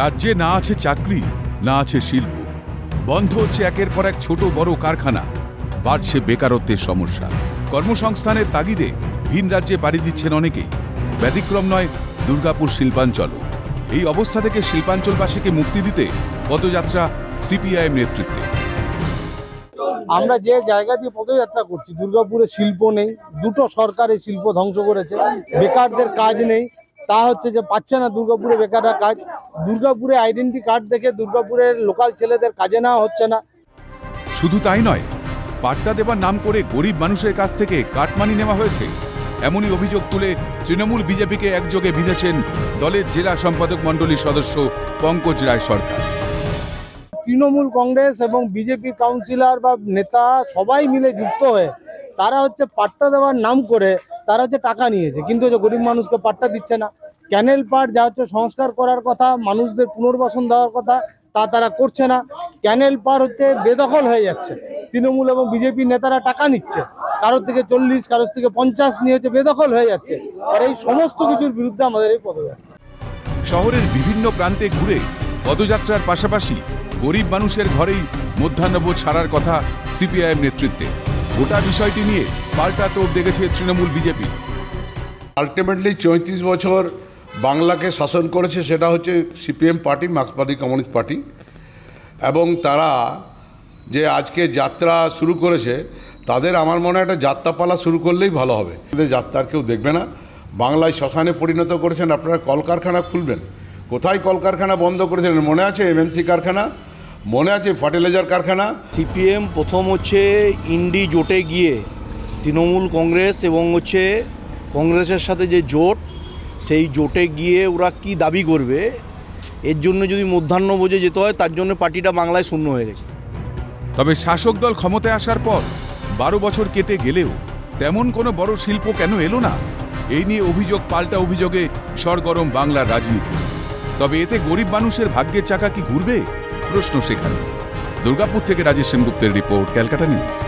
রাজ্যে না আছে চাকরি, না আছে শিল্প। বন্ধ হচ্ছে একের পর এক ছোট বড় কারখানা। বাড়ছে বেকারত্বের সমস্যা। কর্মসংস্থানের তাগিদে ভিন রাজ্যে পাড়ি দিচ্ছেন অনেকেই। ব্যতিক্রম নয়, দুর্গাপুর শিল্পাঞ্চল এই অবস্থা থেকে শিল্পাঞ্চলবাসীকে মুক্তি দিতে পদযাত্রা সিপিআইএম নেতৃত্বে। আমরা যে জায়গা দিয়ে পদযাত্রা করছি, দুর্গাপুরে শিল্প নেই, দুটো সরকার শিল্প ধ্বংস করেছে। বেকারদের কাজ নেই তা হচ্ছে যে পাচ্ছে না দুর্গাপুরে বেকাররা কাজ। দুর্গাপুরে আইডেন্টি কার্ড দেখে দুর্গাপুরের লোকাল ছেলেদের কাজে নেওয়া হচ্ছে না। শুধু তাই নয় পাট্টা দেবার নাম করে গরিব মানুষের কাছ থেকে কাটমানি নেওয়া হয়েছে। এমনই অভিযোগ তুলে তৃণমূল বিজেপিকে একযোগে বিঁধেছেন দলের জেলা সম্পাদক মণ্ডলীর সদস্য পঙ্কজ রায় সরকার। তৃণমূল কংগ্রেস এবং বিজেপি কাউন্সিলর বা নেতা সবাই মিলে যুক্ত হয়ে তারা হচ্ছে পাট্টা দেওয়ার নাম করে তারা হচ্ছে টাকা নিয়েছে। কিন্তু হচ্ছে গরিব মানুষকে পাট্টা দিচ্ছে না। ক্যানেল পাট যা হচ্ছে সংস্কার করার কথা মানুষদের পুনর্বাসন দেওয়ার কথা তা তারা করছে না। ক্যানেল পার হচ্ছে বেদখল হয়ে যাচ্ছে। তৃণমূল এবং বিজেপি নেতারা টাকা নিচ্ছে। কারোর থেকে চল্লিশ কারোর থেকে পঞ্চাশ নিয়ে হচ্ছে বেদখল হয়ে যাচ্ছে। আর এই সমস্ত কিছুর বিরুদ্ধে আমাদের এই পদযাত্রা। শহরের বিভিন্ন প্রান্তে ঘুরে পদযাত্রার পাশাপাশি গরিব মানুষের ঘরেই মধ্যাহ্নভোজ সারার কথা সিপিআইএম নেতৃত্বে। গোটা বিষয়টি নিয়ে পাল্টা তোপ দেখেছে তৃণমূল বিজেপি। আলটিমেটলি চৌত্রিশ বছর বাংলাকে শাসন করেছে সেটা হচ্ছে সিপিএম পার্টি মার্ক্সবাদী কমিউনিস্ট পার্টি। এবং তারা যে আজকে যাত্রা শুরু করেছে, তাদের আমার মনে হয় একটা যাত্রাপালা শুরু করলেই ভালো হবে। এদের যাত্রা কেউ দেখবে না। বাংলায় শ্মশানে পরিণত করেছেন, আপনারা কলকারখানা খুলবেন। কোথায় কলকারখানা বন্ধ করেছিলেন? মনে আছে এমএমসি কারখানা? মনে আছে ফার্টিলাইজার কারখানা? সিপিএম প্রথম হচ্ছে ইন্ডি জোটে গিয়ে তৃণমূল কংগ্রেস এবং হচ্ছে কংগ্রেসের সাথে যে জোট সেই জোটে গিয়ে ওরা কি দাবি করবে? এর জন্য যদি মধ্যাহ্ন বোঝে যেতে হয়, তার জন্য পার্টিটা বাংলায় শূন্য হয়ে গেছে। তবে শাসক দল ক্ষমতায় আসার পর বারো বছর কেটে গেলেও তেমন কোনো বড় শিল্প কেন এলো না? এই নিয়ে অভিযোগ, পাল্টা অভিযোগে সরগরম বাংলার রাজনীতি। তবে এতে গরিব মানুষের ভাগ্যের চাকা কি ঘুরবে? প্রশ্ন সেখানে। দুর্গাপুর থেকে রাজেশ সেনগুপ্তের রিপোর্ট, ক্যালকাটা নিউজ।